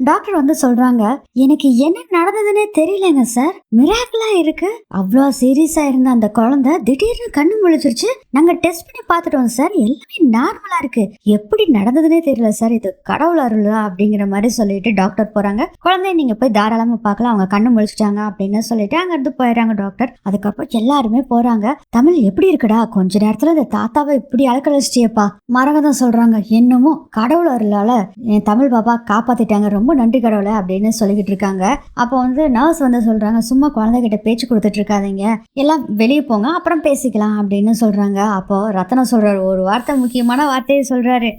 Doctor வந்து சொல்றாங்க எனக்கு என்ன நடந்ததுன்னே தெரியலங்க சார். மிராக்கிளா இருக்கு. அவ்வளோ சீரியஸா இருந்த அந்த குழந்தை திடீர்னு கண்ணு முழிச்சிருச்சு. நாங்க டெஸ்ட் பண்ணி பார்த்துட்டோம் சார். எல்லாமே நார்மலா இருக்கு. எப்படி நடந்ததுன்னே தெரியல சார். இது கடவுள் அருளா அப்படிங்கிற மாதிரி சொல்லிட்டு டாக்டர் போறாங்க. குழந்தைய நீங்க போய் தாராளமா பார்க்கலாம். அவங்க கண்ணு முழிச்சிட்டாங்க அப்படின்னு சொல்லிட்டு அங்க இருந்து போயிடுறாங்க டாக்டர் அதுக்கப்புறம் எல்லாருமே போறாங்க. தமிழ் எப்படி இருக்குடா? கொஞ்ச நேரத்துல இந்த தாத்தாவை இப்படி அழக்கழிச்சிட்டியப்பா மரகதம் சொல்றாங்க என்னமோ கடவுள் அருளால என் தமிழ் பாப்பா காப்பாத்திட்டாங்க. ரொம்ப ரொம்ப நன்றி கடவுளை அப்படின்னு சொல்லிக்கிட்டு இருக்காங்க. அப்போ வந்து நர்ஸ் வந்து சொல்றாங்க சும்மா குழந்தைகிட்ட பேச்சு கொடுத்துட்டு இருக்காதீங்க. எல்லாம் வெளியே போங்க அப்புறம் பேசிக்கலாம் அப்படின்னு சொல்றாங்க. அப்போ ரத்தனம் சொல்றாரு ஒரு வார்த்தை முக்கியமான வார்த்தையை சொல்றாரு.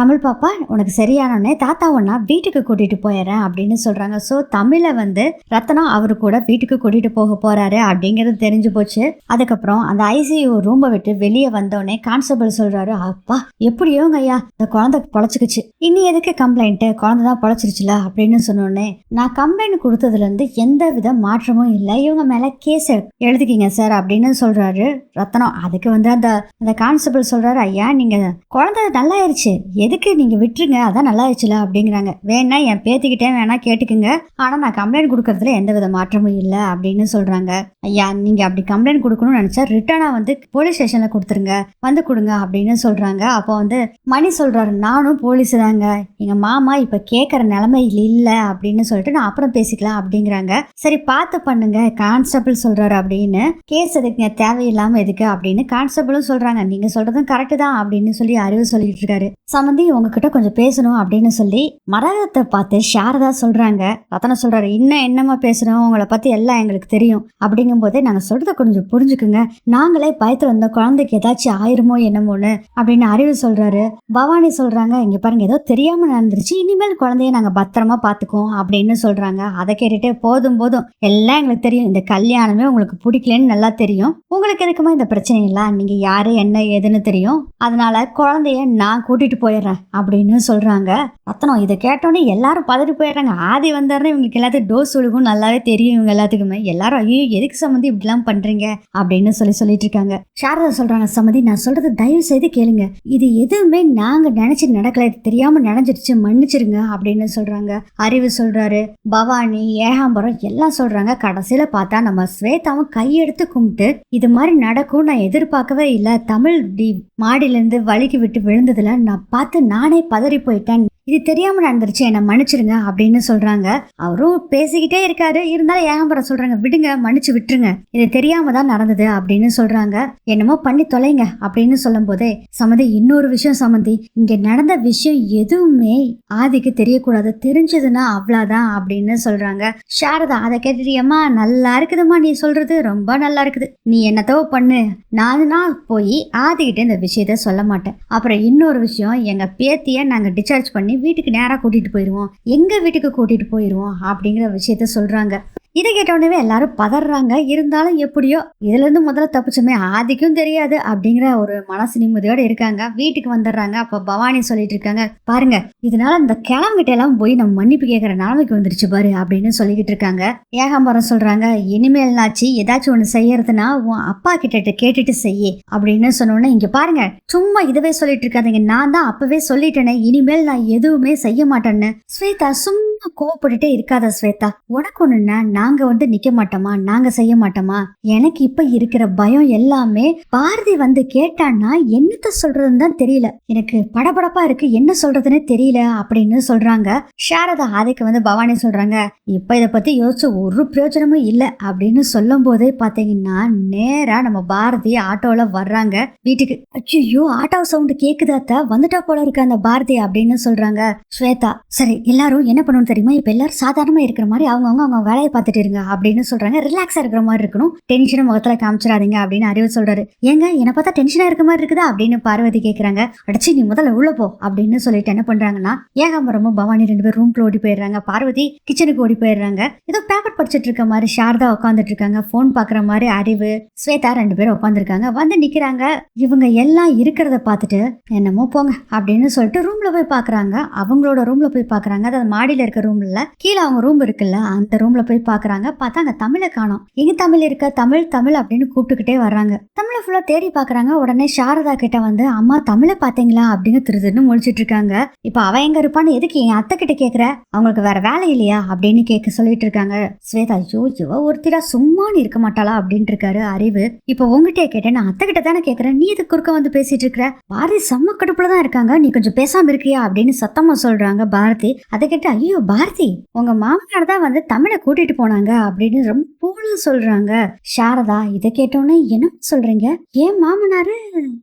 தமிழ் பாப்பா உனக்கு சரியானோடனே தாத்தா ஒன்னா வீட்டுக்கு கூட்டிட்டு போயிடுறேன் அப்படின்னு சொல்றாங்க. ஸோ தமிழை வந்து ரத்தனம் அவரு கூட வீட்டுக்கு கூட்டிட்டு போக போறாரு அப்படிங்கிறது தெரிஞ்சு போச்சு. அதுக்கப்புறம் அந்த ஐசியூ ரூமை விட்டு வெளியே வந்தோடனே கான்ஸ்டபிள் சொல்றாரு அப்பா எப்படியோங்க ஐயா இந்த குழந்தை பொழைச்சிக்கிச்சு. இனி எதுக்கு கம்ப்ளைண்ட்டு குழந்தை தான் பொழைச்சிருச்சுல. அப்படின்னு சொன்னோடனே நான் கம்ப்ளைண்ட் கொடுத்ததுலேருந்து எந்த வித மாற்றமும் இல்லை. இவங்க மேலே கேஸ் எழுதிக்கிங்க சார் அப்படின்னு சொல்கிறாரு ரத்தனம். அதுக்கு வந்து அந்த அந்த கான்ஸ்டபிள் சொல்கிறாரு ஐயா நீங்கள் குழந்தை நல்லாயிருச்சு எதுக்கு நீங்கள் விட்டுருங்க? அதான் நல்லாயிருச்சுல அப்படிங்கிறாங்க. வேணா என் பேத்திக்கிட்டே வேணா கேட்டுக்குங்க. ஆனால் நான் கம்ப்ளைண்ட் கொடுக்கறதுல எந்த வித மாற்றமும் இல்லை அப்படின்னு சொல்கிறாங்க ஐயா நீங்கள் அப்படி கம்ப்ளைண்ட் கொடுக்கணும்னு நினச்சா ரிட்டனாக வந்து போலீஸ் ஸ்டேஷனில் கொடுத்துருங்க. வந்து கொடுங்க அப்படின்னு சொல்கிறாங்க அப்போ வந்து மணி சொல்கிறாரு நானும் போலீஸ் தாங்க. எங்கள் மாமா இப்போ கேட்குற நிலமை இல்லை அப்படின்னு சொல்லிட்டு நான் அப்புறம் பேசிக்கலாம் அப்படிங்கிறாங்க. சரி பார்த்து பண்ணுங்க கான்ஸ்டபிள் சொல்றாரு அப்படின்னு. கேஸ் எதுக்குங்க தேவையில்லாம எதுக்கு அப்படின்னு கான்ஸ்டபிளும் சொல்றாங்க. நீங்க சொல்றதும் கரெக்டு தான் அப்படின்னு சொல்லி அறிவு சொல்லிட்டு இருக்காரு. சமந்தி உங்ககிட்ட கொஞ்சம் பேசணும் அப்படின்னு சொல்லி மரகத்தை பார்த்து சாரதா சொல்றாங்க. ரத்தனை சொல்றாரு இன்னும் என்னமா பேசணும் உங்களை பத்தி எல்லாம் எங்களுக்கு தெரியும். அப்படிங்கும் போதே நாங்க சொல்றத கொஞ்சம் புரிஞ்சுக்குங்க. நாங்களே பயத்துல இருந்த குழந்தைக்கு ஏதாச்சும் ஆயிருமோ என்னமோன்னு அப்படின்னு அறிவு சொல்றாரு. பவானி சொல்றாங்க இங்க பாருங்க ஏதோ தெரியாம நடந்துருச்சு. இனிமேல் குழந்தைய நாங்க பத்திரமா பாத்துக்குவோம் அப்படின்னு சொல்றாங்க. அதை கேட்டுட்டு போதும் போதும். எல்லாம் எங்களுக்கு தெரியும். இந்த கல்யாணமே உங்களுக்கு பிடிக்கலன்னு நல்லா தெரியும். உங்களுக்கு எதுக்குமா இந்த பிரச்சனை இல்ல நீங்க யாரு என்ன ஏதுன்னு தெரியும். அதனால குழந்தைய நான் கூட்டிட்டு போயிடுறேன் அப்படின்னு சொல்றாங்க. ரத்தனம் இதை கேட்டோன்னே எல்லாரும் பதறி போயிடுறாங்க. ஆதி வந்தாருன்னு இவங்களுக்கு எல்லாத்துக்கும் டோஸ் ஒழுகும் நல்லாவே தெரியும் இவங்க எல்லாத்துக்குமே. எல்லாரும் ஐயோ எதுக்கு சம்மந்தி இப்படிலாம் பண்றீங்க? அப்படின்னு சொல்லி சொல்லிட்டு இருக்காங்க. சாரதா சொல்றாங்க சம்மதி நான் சொல்றது தயவு செய்து கேளுங்க. இது எதுவுமே நாங்க நினைச்சு நடக்கல. தெரியாமல் தெரியாம நடந்துருச்சு மன்னிச்சிருங்க. அப்படின்னு சொல்றாங்க. அறிவு சொல்றாரு. பவானி ஏகாம்பரம் எல்லாம் சொல்றாங்க. கடைசியில பார்த்தா நம்ம ஸ்வேதாவும் கையெடுத்து கும்பிட்டு இது மாதிரி நடக்கும் நான் எதிர்பார்க்கவே இல்லை. தமிழ் டி மாடியிலேருந்து வழுக்கி விட்டு விழுந்ததுல நான் பார்த்து நானே பதறி போயிட்டேன். இது தெரியாம நடந்துருச்சு என்னை மன்னிச்சிருங்க அப்படின்னு சொல்றாங்க. அவரும் பேசிக்கிட்டே இருக்காரு. இருந்தாலும் ஏகம்பரம் சொல்றாங்க விடுங்க மன்னிச்சு விட்டுருங்க. இது தெரியாம தான் நடந்தது அப்படின்னு சொல்றாங்க. என்னமோ பண்ணி தொலைங்க அப்படின்னு சொல்லும் போதே சமந்தி இன்னொரு விஷயம் சமந்தி. இங்க நடந்த விஷயம் எதுவுமே ஆதிக்கு தெரியக்கூடாது. தெரிஞ்சதுன்னா அவ்வளவுதான் அப்படின்னு சொல்றாங்க. சாரதா அதை கேட்டுட்டியம்மா நல்லா இருக்குதும்மா நீ சொல்றது. ரொம்ப நல்லா இருக்குது. நீ என்னத்தோ பண்ணு. நான் போய் ஆதிக்கிட்ட இந்த விஷயத்த சொல்ல மாட்டேன். அப்புறம் இன்னொரு விஷயம் எங்க பேத்திய நாங்க டிஸ்சார்ஜ் பண்ணி வீட்டுக்கு நேரா கூட்டிட்டு போயிடுவோம் எங்க வீட்டுக்கு கூட்டிட்டு போயிடுவோம் அப்படிங்கிற விஷயத்த சொல்றாங்க. இதை கேட்ட எல்லாரும் பதறாங்க. இருந்தாலும் எப்படியோ இதுல இருந்து முதல்ல தப்பிச்சோமே ஆதிக்கும் தெரியாது அப்படிங்கிற ஒரு மனசு நிம்மதியோட இருக்காங்க. வீட்டுக்கு வந்துடுறாங்க. அப்ப பவானி சொல்லிட்டு இருக்காங்க பாருங்க இதனால இந்த கிளம்பிட்ட எல்லாம் போய் நம்ம மன்னிப்பு கேட்கற நிலைமைக்கு வந்துருச்சு பாரு அப்படின்னு சொல்லிக்கிட்டு இருக்காங்க. ஏகாம்பரம் சொல்றாங்க இனிமேல் நாச்சு ஏதாச்சும் ஒண்ணு செய்யறதுனா உன் அப்பா கிட்ட கேட்டுட்டு செய்ய அப்படின்னு சொன்னோன்னே இங்க பாருங்க சும்மா இதுவே சொல்லிட்டு இருக்காதீங்க. நான் தான் அப்பவே சொல்லிட்டேனே இனிமேல் நான் எதுவுமே செய்ய மாட்டேன்னு. ஸ்வேதா சும்மா கோவப்பட்டுட்டே இருக்காத ஸ்வேதா. உனக்கு ஒண்ணுன்னா நாங்க வந்து நிக்க மாட்டோமா? நாங்க செய்ய மாட்டோமா? எனக்கு இப்ப இருக்கிற பயம் எல்லாமே பாரதி வந்து கேட்டான்னா என்னத்த சொல்றதுன்னு தான் தெரியல. எனக்கு படபடப்பா இருக்கு என்ன சொல்றதுன்னு தெரியல அப்படின்னு சொல்றாங்க. சாரதா அதுக்கு வந்து பவானி சொல்றாங்க இப்ப இத பத்தி யோசிச்சு ஒரு பிரயோஜனமும் இல்ல. அப்படின்னு சொல்லும் போதே பாத்தீங்கன்னா நேரா நம்ம பாரதி ஆட்டோல வர்றாங்க வீட்டுக்கு. ஐயோ ஆட்டோ சவுண்ட் கேக்குதாத்தா வந்துட்டா போல இருக்கு அந்த பாரதி அப்படின்னு சொல்றாங்க ஸ்வேதா. சரி எல்லாரும் என்ன பண்ணணும் தெரியுமா? இப்போ எல்லாரும் சாதாரணமாக இருக்கிற மாதிரி அவங்கவுங்க அவங்க வேலையை பார்த்துட்டு இருங்க அப்படின்னு சொல்றாங்க. ரிலாக்ஸா இருக்கிற மாதிரி இருக்கணும். டென்ஷனை முகத்துல காமிச்சிடாதீங்க அப்படின்னு அறிவு சொல்றாரு. ஏங்க என்ன பார்த்தா டென்ஷனா இருக்க மாதிரி இருக்குதா? அப்படின்னு பார்வதி கேட்குறாங்க அடிச்சு நீ முதல்ல உள்ள போ அப்படின்னு சொல்லிட்டு என்ன பண்றாங்கன்னா ஏகாம்பரமும் பவானி ரெண்டு பேரும் ரூம்குள்ள ஓடி போயிடுறாங்க. பார்வதி கிச்சனுக்கு ஓடி போயிடுறாங்க. ஏதோ பேப்பர் படிச்சிட்டு இருக்க மாதிரி சாரதா உட்காந்துட்டு இருக்காங்க. ஃபோன் பாக்குற மாதிரி அறிவு ஸ்வேதா ரெண்டு பேரும் உட்காந்துருக்காங்க வந்து நிக்கிறாங்க. இவங்க எல்லாம் இருக்கிறத பார்த்துட்டு என்னமோ போங்க அப்படின்னு சொல்லிட்டு ரூம்ல போய் பாக்குறாங்க அவங்களோட ரூம்ல போய் பாக்குறாங்க அது மாடியில இருக்க இருக்க ரூம்ல கீழே அவங்க ரூம் இருக்குல்ல அந்த ரூம்ல போய் பாக்குறாங்க. பார்த்தா அங்க தமிழை காணோம். எங்க தமிழ் இருக்க? தமிழ் தமிழ் அப்படின்னு கூப்பிட்டுக்கிட்டே வர்றாங்க. தமிழை ஃபுல்லா தேடி பாக்குறாங்க. உடனே சாரதா கிட்ட வந்து அம்மா தமிழை பாத்தீங்களா அப்படின்னு திரு திருன்னு முழிச்சிட்டு இருக்காங்க. இப்ப அவ எங்க இருப்பான்னு எதுக்கு என் அத்தை கிட்ட கேக்குற? அவங்களுக்கு வேற வேலை இல்லையா? அப்படின்னு கேட்க சொல்லிட்டு இருக்காங்க. ஸ்வேதா ஐயோ இவ ஒருத்திரா சும்மான்னு இருக்க மாட்டாளா? அப்படின்ட்டு இருக்காரு அறிவு. இப்ப உங்ககிட்ட கேட்டேன். நான் அத்தை கிட்ட தானே கேக்குறேன். நீ இது குறுக்க வந்து பேசிட்டு இருக்கிற பாரதி செம்ம கடுப்புல தான் இருக்காங்க. நீ கொஞ்சம் பேசாம இருக்கியா? அப்படின்னு சத்தமா சொல்றாங்க பாரதி. அதை கேட்டு ஐயோ பாரதி உங்க மாமனார் தான் வந்து தமிழை கூட்டிட்டு போனாங்க அப்படின்னு ரொம்ப பூலா சொல்றாங்க. சாரதா இதை கேட்டோன்னே என்ன சொல்றீங்க? ஏன் மாமனாரு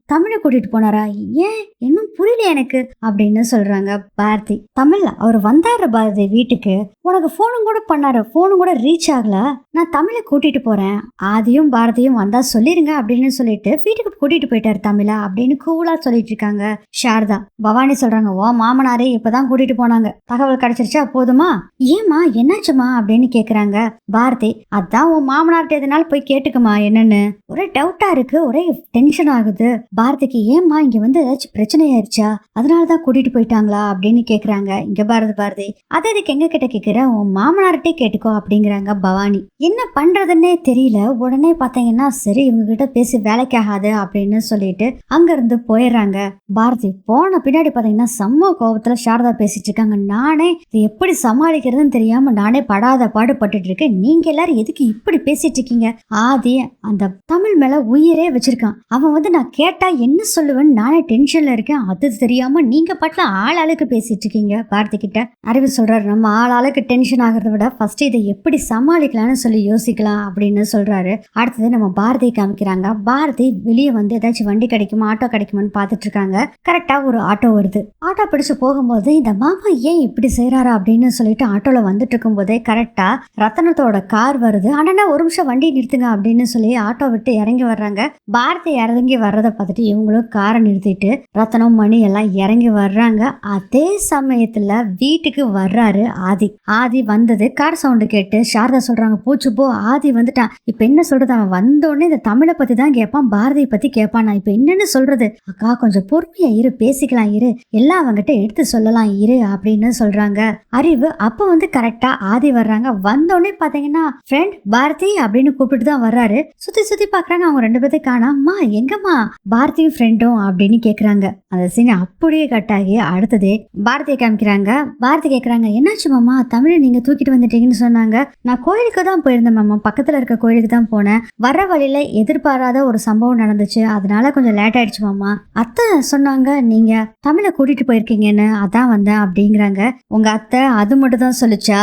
தமிழை கூட்டிட்டு போனாரா? ஏன்? இன்னும் புரியல எனக்கு அப்படின்னு சொல்றாங்க பாரதி. தமிழ்ல அவர் வந்தாரு பாரதி வீட்டுக்கு. உனக்கு போனும் கூட பண்ணாரு. போனும் கூட ரீச் ஆகல. நான் தமிழை கூட்டிட்டு போறேன். ஆதியும் பாரதியும் வந்தா சொல்லிருங்க அப்படின்னு சொல்லிட்டு வீட்டுக்கு கூட்டிட்டு போயிட்டாரு தமிழா அப்படின்னு கூலா சொல்லிட்டு இருக்காங்க சாரதா. பவானி சொல்றாங்க ஓ மாமனாரே இப்பதான் கூட்டிட்டு போனாங்க. தகவல் கிடைச்சிருச்சா? போதுமா? ஏமா என்னாச்சுமா? அப்படின்னு கேக்குறாங்க. பாரதி அதான் உன் மாமனார்ட்ட எதனால போய் கேட்டுக்குமா என்னன்னு? ஒரே டவுட்டா இருக்கு ஒரே டென்ஷன் ஆகுது. பாரதிக்கு ஏமா இங்க வந்து ஏதாச்சும் பிரச்சனை ஆயிடுச்சா அதனாலதான் கூட்டிட்டு போயிட்டாங்களா? அப்படின்னு கேக்குறாங்க. இங்க பாரதி பாரதி அதை இதுக்கு எங்க கிட்ட கேக்குற? உன் மாமனார்ட்டே கேட்டுக்கோ அப்படிங்கிறாங்க பவானி. என்ன பண்றதுன்னே தெரியல. உடனே பாத்தீங்கன்னா சரி இவங்க கிட்ட பேசி வேலைக்கு ஆகாது அப்படின்னு சொல்லிட்டு அங்க இருந்து போயிடுறாங்க. பாரதி போன பின்னாடி பாத்தீங்கன்னா செம்ம கோபத்துல சாரதா பேசிட்டு இருக்காங்க. நானே இது எப்படி எப்படி சமாளிக்கிறதுன்னு தெரியாம நானே படாத பாடுபட்டுட்டு இருக்கேன். நீங்க எல்லாரும் எதுக்கு இப்படி பேசிட்டு இருக்கீங்க? ஆதி அந்த தமிழ் மேல உயிரே வச்சிருக்கான். அவன் வந்து நான் கேட்டா என்ன சொல்லுவேன்னு நானே டென்ஷன்ல இருக்கேன். அது தெரியாம நீங்க பாட்டுல ஆள் ஆளுக்கு பேசிட்டு இருக்கீங்க பாரதி கிட்ட. அறிவு சொல்றாரு நம்ம ஆள் ஆளுக்கு டென்ஷன் ஆகிறத விட ஃபர்ஸ்ட் இதை எப்படி சமாளிக்கலாம்னு சொல்லி யோசிக்கலாம் அப்படின்னு சொல்றாரு. அடுத்தது நம்ம பாரதி காமிக்கிறாங்க. பாரதி வெளியே வந்து ஏதாச்சும் வண்டி கிடைக்குமா ஆட்டோ கிடைக்குமான்னு பார்த்துட்டு இருக்காங்க. கரெக்டா ஒரு ஆட்டோ வருது. ஆட்டோ பிடிச்சு போகும்போது இந்த மாமா ஏன் இப்படி செய்கிறாரா அப்படின்னு சொல்லிட்டு ஆட்டோவில் வந்துட்டு இருக்கும்போதே கரெக்டா ரத்தனத்தோட கார் வருது. அண்ணா ஒரு நிமிஷம் வண்டி நிறுத்துங்க அப்படின்னு சொல்லி ஆட்டோ விட்டு இறங்கி வர்றாங்க. பாரதி இறங்கி வர்றதை பார்த்துட்டு இவங்களும் காரை நிறுத்திட்டு ரத்தனம் மணி எல்லாம் இறங்கி வர்றாங்க. அதே சமயத்துல வீட்டுக்கு வர்றாரு ஆதி. ஆதி வந்தது. கார் சவுண்டு கேட்டு சாரதா சொல்றாங்க பூச்சு போ. ஆதி வந்துட்டான். இப்ப என்ன சொல்றது? அவன் வந்தோடனே இந்த தமிழை பத்தி தான் கேட்பான் பாரதியை பத்தி கேட்பான் நான் இப்ப என்னன்னு சொல்றது? அக்கா கொஞ்சம் பொறுமையா இரு பேசிக்கலாம் இரு. எல்லாம் அவங்ககிட்ட எடுத்து சொல்லலாம் இரு அப்படின்னு சொல்றாங்க. அறிவு அப்போ வந்து கரெக்டா ஆதி வர்றாங்க. வந்தோடனே பாத்தீங்கன்னா ஃப்ரெண்ட் பாரதி அப்படின்னு கூப்பிட்டு தான் வர்றாரு. சுத்தி சுத்தி பாக்குறாங்க அவங்க ரெண்டு பேர்த்தையும் காணாமா எங்கம்மா? பாரதியும் ஃப்ரெண்டும் அப்படின்னு கேக்குறாங்க. அந்த சீன் அப்படியே கட் ஆகி அடுத்ததே பாரதியை காமிக்கிறாங்க. பாரதி கேக்குறாங்க என்னாச்சு மாமா? தமிழை நீங்க தூக்கிட்டு வந்துட்டீங்கன்னு சொன்னாங்க. நான் கோயிலுக்கு தான் போயிருந்தேன் மாமா. பக்கத்துல இருக்க கோயிலுக்கு தான் போனேன். வர வழியில எதிர்பாராத ஒரு சம்பவம் நடந்துச்சு. அதனால கொஞ்சம் லேட் ஆயிடுச்சு மாமா. அத்தை சொன்னாங்க நீங்க தமிழை கூட்டிட்டு போயிருக்கீங்கன்னு அதான் வந்தேன் அப்படிங்கிறாங்க. உங்க அத்தை அது மட்டும் தான் சொல்லுச்சா?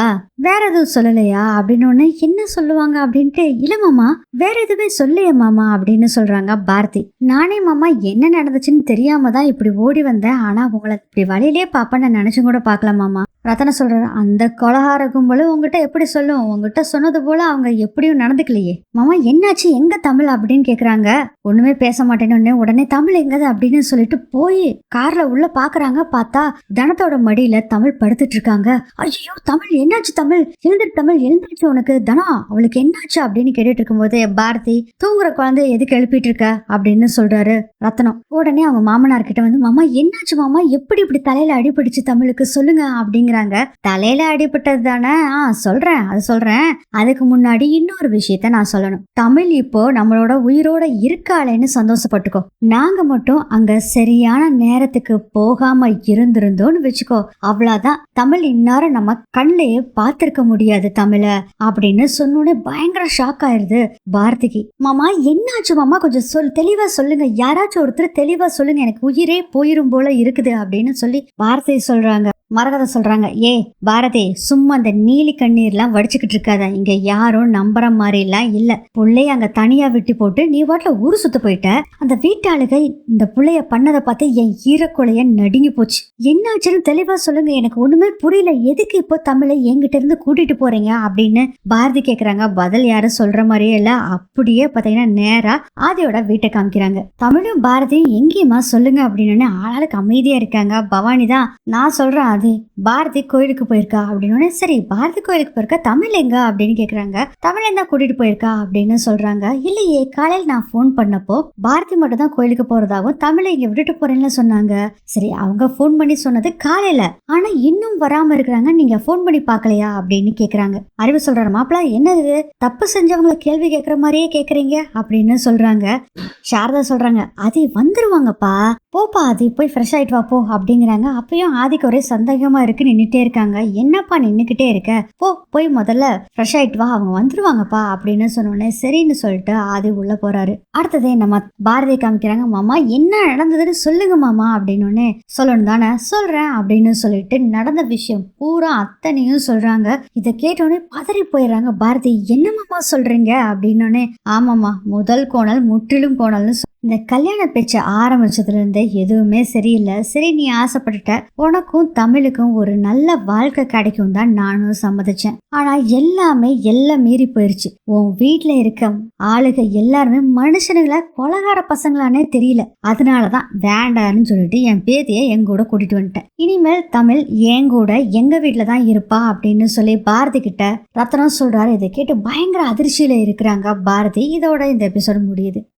வேற எதுவும் சொல்லலையா? அப்படின்னு உடனே என்ன சொல்லுவாங்க? அப்படின்ட்டு இல்ல மாமா வேற எதுவுமே சொல்லையே மாமா அப்படின்னு சொல்றாங்க பாரதி. நானே மாமா என்ன நடந்துச்சுன்னு தெரியாம தான் இப்படி ஓடி வந்தேன். ஆனா உங்களை இப்படி வழியிலே பாப்பேன்னு நினைச்சும் கூட பார்க்கல மாமா. ரத்தன சொல்கிறாரு அந்த கொலகார கும்பலு உங்ககிட்ட எப்படி சொல்லும்? உங்ககிட்ட சொன்னது போல அவங்க எப்படியும் நடந்துக்கலையே. மாமா என்னாச்சு? எங்க தமிழ் அப்படின்னு கேக்குறாங்க. ஒண்ணுமே பேச மாட்டேன்னு உடனே தமிழ் எங்கது அப்படின்னு சொல்லிட்டு போய் கார்ல உள்ள பாக்குறாங்க. பார்த்தா தனத்தோட மடியில தமிழ் படுத்துட்டு இருக்காங்க. ஐயோ தமிழ் என்னாச்சு தமிழ்? எழுந்துட்டு தமிழ் எழுந்துருச்சு உனக்கு. தனா அவளுக்கு என்னாச்சு அப்படின்னு கேட்டுட்டு இருக்கும்போது பாரதி தூங்குற குழந்தை எதுக்கு எழுப்பிட்டு இருக்க? அப்படின்னு சொல்றாரு ரத்தனம். உடனே அவங்க மாமனார் கிட்ட வந்து மாமா என்னாச்சு மாமா? எப்படி இப்படி தலையில அடிபிடிச்சு தமிழுக்கு? சொல்லுங்க அப்படிங்கிறாங்க. தலையில அடிபட்டது தானே? ஆ சொல்றேன் அது சொல்றேன். அதுக்கு முன்னாடி இன்னொரு விஷயத்த நான் சொல்லணும். தமிழ் இப்போ நம்மளோட உயிரோட இருக்காளேன்னு சந்தோஷப்பட்டுக்கோ. நாங்க மட்டும் அங்க சரியான நேரத்துக்கு போகாம இருந்திருந்தோம்னு வச்சுக்கோ. அவ்வளவுதான். தமிழ் இந்நேரம் நம்ம கண்ணிலேயே பார்த்திருக்க முடியாது தமிழ. அப்படின்னு சொன்னோடனே பயங்கர ஷாக் ஆயிருது பாரதிக்கு. மாமா என்னாச்சு மாமா? கொஞ்சம் சொல் தெளிவா சொல்லுங்க. யாராச்சும் ஒருத்தர் தெளிவா சொல்லுங்க. எனக்கு உயிரே போயிரும் போல இருக்குது அப்படின்னு சொல்லி பாரதி சொல்றாங்க. மரகதம் சொல்கிறாங்க ஏ பாரதி சும்மா அந்த நீலி கண்ணீர்லாம் வடிச்சுக்கிட்டு இருக்காத. இங்கே யாரும் நம்புற மாதிரிலாம் இல்லை. பிள்ளைய அங்கே தனியாக விட்டு போட்டு நீ வாட்டில் ஊர் சுற்று போயிட்ட. அந்த வீட்டாளுக இந்த பிள்ளைய பண்ணதை பார்த்து என் ஈரக்குலைய நடுங்கி போச்சு. என்னாச்சுன்னு தெளிவாக சொல்லுங்க. எனக்கு ஒன்றுமே புரியல. எதுக்கு இப்போ தமிழை என்கிட்ட இருந்து கூட்டிகிட்டு போகிறீங்க அப்படின்னு பாரதி கேட்குறாங்க பதில் யாரும் சொல்கிற மாதிரியே இல்லை. அப்படியே பார்த்தீங்கன்னா நேராக ஆதியோட வீட்டை காமிக்கிறாங்க. தமிழும் பாரதியும் எங்கேயுமா சொல்லுங்க அப்படின்னு ஆளாளுக்கு அமைதியாக இருக்காங்க. பவானி தான் நான் சொல்கிறேன் அது பாரதி கோயிலுக்கு போயிருக்கா அப்படின்னு சரி பாரதி கோயிலுக்கு போயிருக்கா? தமிழ் எங்க? அப்படின்னு கேக்குறாங்க. தமிழ் தான் கூட்டிட்டு போயிருக்கா அப்படின்னு சொல்றாங்க. இல்லையே காலையில் நான் ஃபோன் பண்ணப்போ பாரதி மட்டும் தான் கோயிலுக்கு போறதாகவும் தமிழை இங்க விட்டுட்டு போறேன்னு சொன்னாங்க. சரி அவங்க ஃபோன் பண்ணி சொன்னது காலையில. ஆனா இன்னும் வராம இருக்கிறாங்க. நீங்க ஃபோன் பண்ணி பாக்கலையா அப்படின்னு கேக்குறாங்க. அறிவு சொல்றாரு மாப்பிள்ள என்னது தப்பு செஞ்சவங்கள கேள்வி கேட்கற மாதிரியே கேக்குறீங்க? அப்படின்னு சொல்றாங்க. சாரதா சொல்றாங்க அது வந்துருவாங்கப்பா. போப்பா அது போய் ஃப்ரெஷ் ஆயிட்டு வா போ அப்படிங்கிறாங்க. அப்பயும் ஆதிக்கு ஒரே சந்தேகமா இருக்கு நின்னுட்டே இருக்காங்க. என்னப்பா நின்றுக்கிட்டே இருக்க? போ போய் முதல்ல ஃப்ரெஷ் ஆயிட்டு வா அவங்க வந்துருவாங்கப்பா அப்படின்னு சொன்னோடனே சரின்னு சொல்லிட்டு ஆதி உள்ள போறாரு. அடுத்ததே நம்ம பாரதி காமிக்கிறாங்க மாமா என்ன நடந்ததுன்னு சொல்லுங்க மாமா அப்படின்னு சொல்லணும் தானே? சொல்றேன் அப்படின்னு சொல்லிட்டு நடந்த விஷயம் பூரா அத்தனையும் சொல்றாங்க. இதை கேட்டோடனே பதறி போயிடுறாங்க. பாரதி என்ன மாமா சொல்றீங்க? அப்படின்னோடனே ஆமாம்மா முதல் கோணல் முற்றிலும் கோணல்னு இந்த கல்யாண பேச்சு ஆரம்பிச்சதுலேருந்து எதுவுமே சரியில்லை. சரி நீ ஆசைப்பட்டுட்ட. உனக்கும் தமிழுக்கும் ஒரு நல்ல வாழ்க்கை கிடைக்கும் தான் நானும் சம்மதிச்சேன். ஆனால் எல்லாமே எல்லாம் மீறி போயிடுச்சு உன் வீட்டில் இருக்க ஆளுக எல்லாருமே மனுஷனுங்களை கொலகார பசங்களானே தெரியல. அதனால தான் வேண்டான்னு சொல்லிட்டு என் பேத்தியை எங்க கூட கூட்டிட்டு வந்துட்டேன். இனிமேல் தமிழ் என் கூட எங்கள் வீட்டில் தான் இருப்பா அப்படின்னு சொல்லி பாரதி கிட்ட ரத்னம் சொல்கிறாரு இதை கேட்டு பயங்கர அதிர்ச்சியில் இருக்கிறாங்க பாரதி. இதோட இந்த எபிசோடு முடியுது.